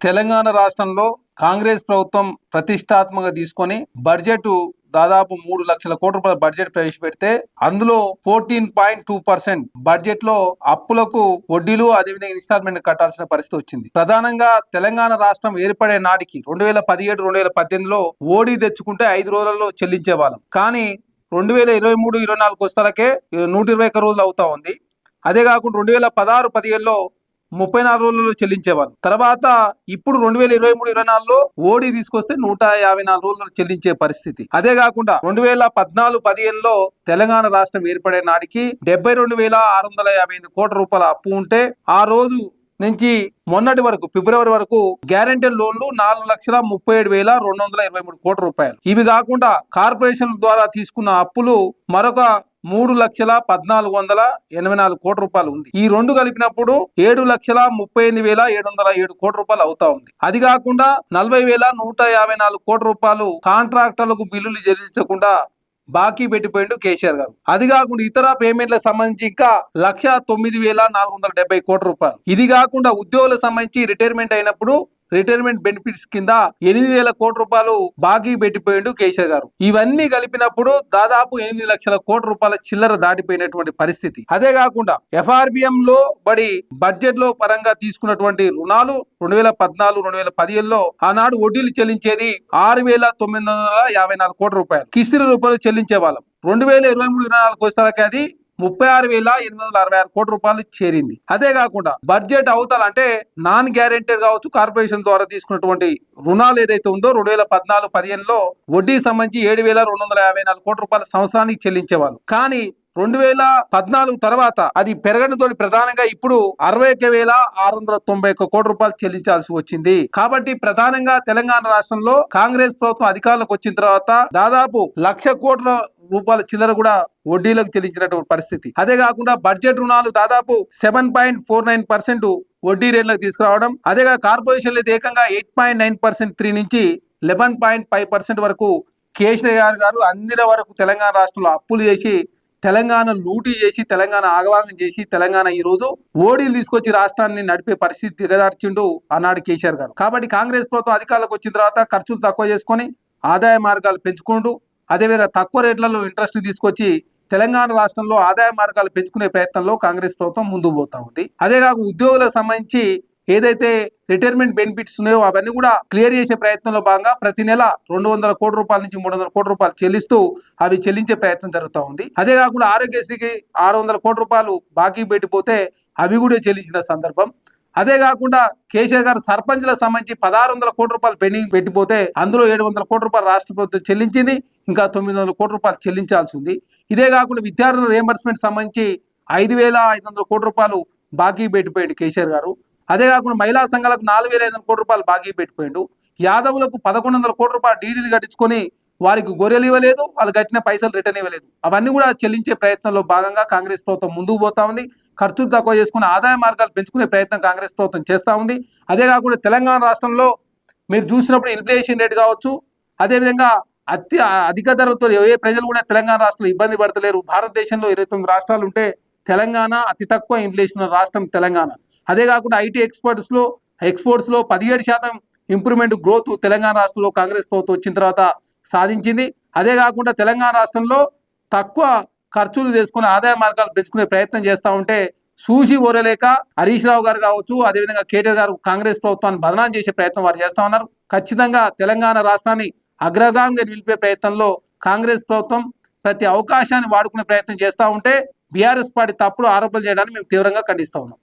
తెలంగాణ రాష్ట్రంలో కాంగ్రెస్ ప్రభుత్వం ప్రతిష్టాత్మకంగా తీసుకొని బడ్జెట్ దాదాపు మూడు లక్షల కోట్ల రూపాయల బడ్జెట్ ప్రవేశపెడితే అందులో ఫోర్టీన్ పాయింట్ టూ పర్సెంట్ బడ్జెట్లో అప్పులకు వడ్డీలు అదేవిధంగా ఇన్స్టాల్మెంట్ కట్టాల్సిన పరిస్థితి వచ్చింది. ప్రధానంగా తెలంగాణ రాష్ట్రం ఏర్పడే నాటికి రెండు వేల పదిహేడు రెండు వేల పద్దెనిమిదిలో ఓడి తెచ్చుకుంటే ఐదు రోజులలో చెల్లించే వాళ్ళం. కానీ రెండు వేల ఇరవై మూడు ఇరవై నాలుగు వస్తాలకే నూట ఇరవై ఒక్క రోజులు అవుతా ఉంది. అదే కాకుండా రెండు వేల పదహారు పదిహేడులో ముప్పై నాలుగు రోజుల్లో చెల్లించేవారు తర్వాత ఇప్పుడు రెండు వేల ఇరవై మూడు ఇరవై నాలుగులో ఓడి తీసుకొస్తే నూట యాభై నాలుగు రోజుల్లో చెల్లించే పరిస్థితి. అదే కాకుండా రెండు వేల పద్నాలుగు పదిహేనులో తెలంగాణ రాష్ట్రం ఏర్పడే నాటికి డెబ్బై రెండు వేల ఆరు వందల యాభై ఐదు కోట్ల రూపాయల అప్పు ఉంటే ఆ రోజు నుంచి మొన్నటి వరకు ఫిబ్రవరి వరకు గ్యారంటీ లోన్లు నాలుగు లక్షల ముప్పై ఏడు వేల రెండు వందల ఇరవై మూడు కోట్ల రూపాయలు. ఇవి కాకుండా కార్పొరేషన్ ద్వారా తీసుకున్న అప్పులు మరొక మూడు లక్షల పద్నాలుగు వందల ఎనభై నాలుగు కోట్ల రూపాయలు ఉంది. ఈ రెండు కలిపినప్పుడు ఏడు లక్షల ముప్పై ఎనిమిది వేల ఏడు వందల ఏడు కోట్ల రూపాయలు అవుతా ఉంది. అది కాకుండా నలభై వేల నూట యాభై నాలుగు కోట్ల రూపాయలు కాంట్రాక్టర్లకు బిల్లులు చెల్లించకుండా బాకీ పెట్టిపోయిండు కేసీఆర్ గారు. అది కాకుండా ఇతర పేమెంట్లకు సంబంధించి ఇంకా లక్ష తొమ్మిది వేల నాలుగు వందల డెబ్బై కోట్ల రూపాయలు. ఇది కాకుండా ఉద్యోగులకు సంబంధించి రిటైర్మెంట్ అయినప్పుడు రిటైర్మెంట్ బెనిఫిట్స్ కింద ఎనిమిది వేల కోట్ల రూపాయలు బాకీ పెట్టిపోయిండు కేసీఆర్ గారు. ఇవన్నీ కలిపినప్పుడు దాదాపు ఎనిమిది లక్షల కోట్ల రూపాయల చిల్లర దాటిపోయినటువంటి పరిస్థితి. అదే కాకుండా ఎఫ్ఆర్బిఎం లో బడి బడ్జెట్లో పరంగా తీసుకున్నటువంటి రుణాలు రెండు వేల పద్నాలుగు రెండు వేల పదిహేనులో ఆనాడు వడ్డీలు చెల్లించేది ఆరు వేల తొమ్మిది వందల యాభై నాలుగు కోట్ల రూపాయలు. కిసిరి రూపాయలు చెల్లించే వాళ్ళం. రెండు వేల ఇరవై మూడు ఇరవై నాలుగు వచ్చేసరికి అది ముప్పై ఆరు వేల ఎనిమిది వందల అరవై ఆరు కోట్ల రూపాయలు చేరింది. అదే కాకుండా బడ్జెట్ అవతల అంటే నాన్ గ్యారెంటెడ్ కావచ్చు కార్పొరేషన్ ద్వారా తీసుకున్నటువంటి రుణాలు ఏదైతే ఉందో రెండు వేల పద్నాలుగు పదిహేనులో వడ్డీ సంబంధించి ఏడు వేల రెండు వందల యాభై నాలుగు కోట్ల రూపాయల సంవత్సరానికి చెల్లించేవాళ్ళు. కానీ రెండు వేల పద్నాలుగు తర్వాత అది పెరగడంతో ప్రధానంగా ఇప్పుడు అరవై ఒక్క వేల ఆరు వందల తొంభై ఒక్క కోటి రూపాయలు చెల్లించాల్సి వచ్చింది. కాబట్టి ప్రధానంగా తెలంగాణ రాష్ట్రంలో కాంగ్రెస్ ప్రభుత్వం అధికారంలోకి వచ్చిన తర్వాత దాదాపు లక్ష కోట్ల రూపాయల చిల్లర కూడా వడ్డీలకు చెల్లించినటువంటి పరిస్థితి. అదే కాకుండా బడ్జెట్ రుణాలు దాదాపు seven point four nine percent వడ్డీ రేట్లకు తీసుకురావడం అదేగా కార్పొరేషన్లు అయితే ఏకంగా eight point nine percent three నుంచి లెవెన్ పాయింట్ ఫైవ్ పర్సెంట్ వరకు కేసీఆర్ గారు అందిన వరకు తెలంగాణ రాష్ట్రంలో అప్పులు చేసి తెలంగాణ లూటీ చేసి తెలంగాణ ఆగవాగం చేసి తెలంగాణ ఈ రోజు ఓడీలు తీసుకొచ్చి రాష్ట్రాన్ని నడిపే పరిస్థితి దిగదార్చిండు ఆనాడు కేసీఆర్ గారు. కాబట్టి కాంగ్రెస్ ప్రభుత్వం అధికారులకు వచ్చిన తర్వాత ఖర్చులు తక్కువ చేసుకొని ఆదాయ మార్గాలు పెంచుకుంటూ అదేవిధంగా తక్కువ రేట్లలో ఇంట్రెస్ట్ తీసుకొచ్చి తెలంగాణ రాష్ట్రంలో ఆదాయ మార్గాలు పెంచుకునే ప్రయత్నంలో కాంగ్రెస్ ప్రభుత్వం ముందుకు పోతా ఉంది. అదే కాక ఉద్యోగులకు సంబంధించి ఏదైతే రిటైర్మెంట్ బెనిఫిట్స్ ఉన్నాయో అవన్నీ కూడా క్లియర్ చేసే ప్రయత్నంలో భాగంగా ప్రతి నెల రెండు వందల కోట్ల రూపాయల నుంచి మూడు వందల కోట్ల రూపాయలు చెల్లిస్తూ అవి చెల్లించే ప్రయత్నం జరుగుతూ ఉంది. అదే కాకుండా ఆరోగ్యశ్రీకి ఆరు వందల కోట్ల రూపాయలు బాకీ పెట్టిపోతే అవి కూడా చెల్లించిన సందర్భం. అదే కాకుండా కేసీఆర్ గారు సర్పంచ్లకు సంబంధించి పదహారు వందల కోట్ల రూపాయలు పెండింగ్ పెట్టిపోతే అందులో ఏడు వందల కోట్ల రూపాయలు రాష్ట్ర ప్రభుత్వం చెల్లించింది. ఇంకా తొమ్మిది వందల కోట్ల రూపాయలు చెల్లించాల్సి ఉంది ఇదే కాకుండా విద్యార్థుల రియంబర్స్మెంట్ సంబంధించి ఐదు వేల ఐదు వందల కోట్ల రూపాయలు బాకీ పెట్టిపోయాడు కేసీఆర్ గారు. అదే కాకుండా మహిళా సంఘాలకు నాలుగు వేల ఐదు వందల కోట్ల రూపాయలు బాకీ పెట్టిపోయాడు. యాదవులకు పదకొండు వందల కోట్ల రూపాయలు డీడీలు కట్టించుకొని వారికి గొర్రెలు ఇవ్వలేదు వాళ్ళు కట్టిన పైసలు రిటర్న్ ఇవ్వలేదు. అవన్నీ కూడా చెల్లించే ప్రయత్నంలో భాగంగా కాంగ్రెస్ ప్రభుత్వం ముందుకు పోతా ఉంది. ఖర్చులు తక్కువ చేసుకుని ఆదాయ మార్గాలు పెంచుకునే ప్రయత్నం కాంగ్రెస్ ప్రభుత్వం చేస్తూ ఉంది. అదే కాకుండా తెలంగాణ రాష్ట్రంలో మీరు చూసినప్పుడు ఇన్ఫ్లేషన్ రేట్ కావచ్చు అదేవిధంగా అతి అధిక ధరలతో ఏ ప్రజలు కూడా తెలంగాణ రాష్ట్రంలో ఇబ్బంది పడతలేరు. భారతదేశంలో ఇరవై తొమ్మిది రాష్ట్రాలు ఉంటే తెలంగాణ అతి తక్కువ ఇన్ఫ్లేషన్ రాష్ట్రం తెలంగాణ. అదే కాకుండా ఐటీ ఎక్స్పర్ట్స్లో ఎక్స్పోర్ట్స్లో పదిహేడు శాతం ఇంప్రూవ్మెంట్ గ్రోత్ తెలంగాణ రాష్ట్రంలో కాంగ్రెస్ ప్రభుత్వం వచ్చిన తర్వాత సాధించింది. అదే కాకుండా తెలంగాణ రాష్ట్రంలో తక్కువ ఖర్చులు చేసుకుని ఆదాయ మార్గాలు పెంచుకునే ప్రయత్నం చేస్తూ ఉంటే సూచి ఓరలేక హరీష్ రావు గారు కావచ్చు అదేవిధంగా కేటీఆర్ గారు కాంగ్రెస్ ప్రభుత్వాన్ని బదనాం చేసే ప్రయత్నం వారు చేస్తా ఉన్నారు. ఖచ్చితంగా తెలంగాణ రాష్ట్రాన్ని అగ్రగామిగా నిలిపే ప్రయత్నంలో కాంగ్రెస్ ప్రభుత్వం ప్రతి అవకాశాన్ని వాడుకునే ప్రయత్నం చేస్తూ ఉంటే బీఆర్ఎస్ పార్టీ తప్పుడు ఆరోపణలు చేయడానికి మేము తీవ్రంగా ఖండిస్తా ఉన్నాం.